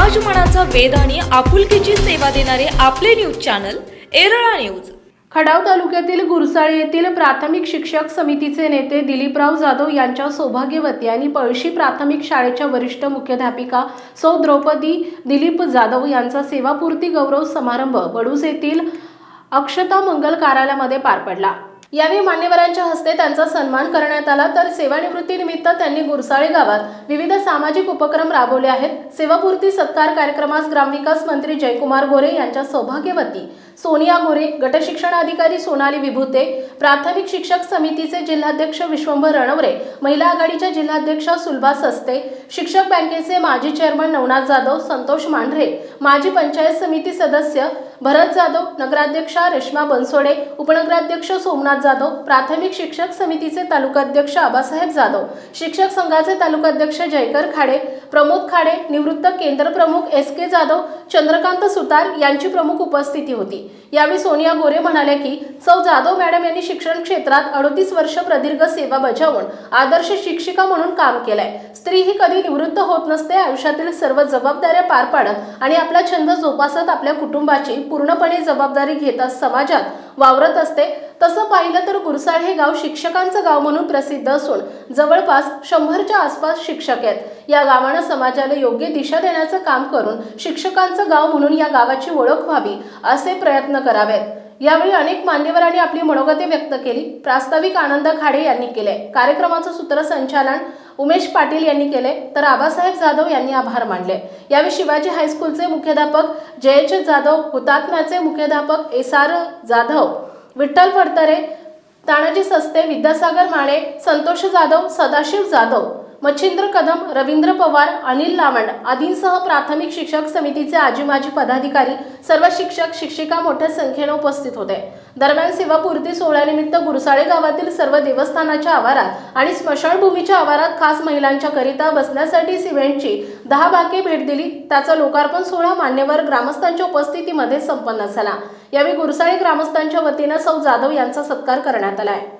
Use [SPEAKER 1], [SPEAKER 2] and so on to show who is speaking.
[SPEAKER 1] समाज मनाचा वेध आणि आपुलकीची सेवा देणारे आपले news channel Erala news.
[SPEAKER 2] Khatav तालुक्यातील गुरसाळे येथील प्राथमिक शिक्षक समितीचे नेते दिलीपराव जाधव यांच्या सौभाग्यवती आणि पळशी प्राथमिक शाळेच्या वरिष्ठ मुख्याध्यापिका सौ द्रौपदी दिलीप जाधव यांचा सेवापूर्ती गौरव समारंभ वडूज येथील अक्षता मंगल कार्यालयामध्ये पार पडला. यावेळी मान्यवरांच्या हस्ते त्यांचा सन्मान करण्यात आला. तर सेवानिवृत्तीनिमित्त त्यांनी गुरसाळे गावात विविध सामाजिक उपक्रम राबवले आहेत. सेवापूर्ती सत्कार कार्यक्रमास ग्रामविकास मंत्री जयकुमार गोरे यांच्या सौभाग्यवती सोनिया गोरे गटशिक्षण अधिकारी सोनाली विभूते प्राथमिक शिक्षक समितीचे जिल्हाध्यक्ष विश्वंभर रणवरे महिला आघाडीच्या जिल्हाध्यक्ष सुलभा सस्ते शिक्षक बँकेचे माजी चेअरमन नवनाथ जाधव संतोष मांढरे माजी पंचायत समिती सदस्य भरत जाधव नगराध्यक्षा रेश्मा बनसोडे उपनगराध्यक्ष सोमनाथ जाधव प्राथमिक शिक्षक समितीचे तालुकाध्यक्ष आबासाहेब जाधव शिक्षक संघाचे तालुकाध्यक्ष जयकर खाडे प्रमोद खाडे निवृत्त केंद्र प्रमुख एस के जाधव चंद्रकांत सुतार यांची प्रमुख उपस्थिती होती. यावेळी सोनिया गोरे म्हणाल्या की सौ जाधव मॅडम यांनी शिक्षण क्षेत्रात अडोतीस वर्ष प्रदीर्घ सेवा बजावून आदर्श शिक्षिका म्हणून काम केलंय. स्त्री ही कधी निवृत्त होत नसते आयुष्यातील सर्व जबाबदाऱ्या पार पाडत आणि आपला छंद जोपासत आपल्या कुटुंबाची पूर्णपणे जबाबदारी घेत समाजात वावरत असते. तसं पाहिलं तर गुरसाळ हे गाव शिक्षकांचं गाव म्हणून प्रसिद्ध असून जवळपास शंभरच्या आसपास शिक्षक आहेत. या गावानं समाजाला योग्य दिशा देण्याचं काम करून शिक्षकांचं गाव म्हणून या गावाची ओळख व्हावी असे प्रयत्न करावेत. यावेळी अनेक मान्यवरांनी आपली मनोगते व्यक्त केली. प्रास्ताविक आनंद खाडे यांनी केले. कार्यक्रमाचं सूत्रसंचालन उमेश पाटील यांनी केले. तर आबासाहेब जाधव यांनी आभार मानले. यावेळी शिवाजी हायस्कूलचे मुख्याध्यापक जयेश जाधव हुतात्म्याचे मुख्याध्यापक एस आर जाधव विठ्ठल फडतरे तानाजी सस्ते विद्यासागर माळे संतोष जाधव सदाशिव जाधव. मच्छिंद्र कदम रवींद्र पवार अनिल लावंड आदींसह प्राथमिक शिक्षक समितीचे आजी माजी पदाधिकारी सर्व शिक्षक शिक्षिका मोठ्या संख्येने उपस्थित होते. दरम्यान सेवापूर्ती सोहळ्यानिमित्त गुरसाळे गावातील सर्व देवस्थानाच्या आवारात आणि स्मशानभूमीच्या आवारात खास महिलांच्या करिता बसण्यासाठी सिमेंटची दहा बाके भेट दिली. त्याचा लोकार्पण सोहळा मान्यवर ग्रामस्थांच्या उपस्थितीमध्ये संपन्न झाला. यावेळी गुरसाळे ग्रामस्थांच्या वतीनं सौ जाधव यांचा सत्कार करण्यात आला आहे.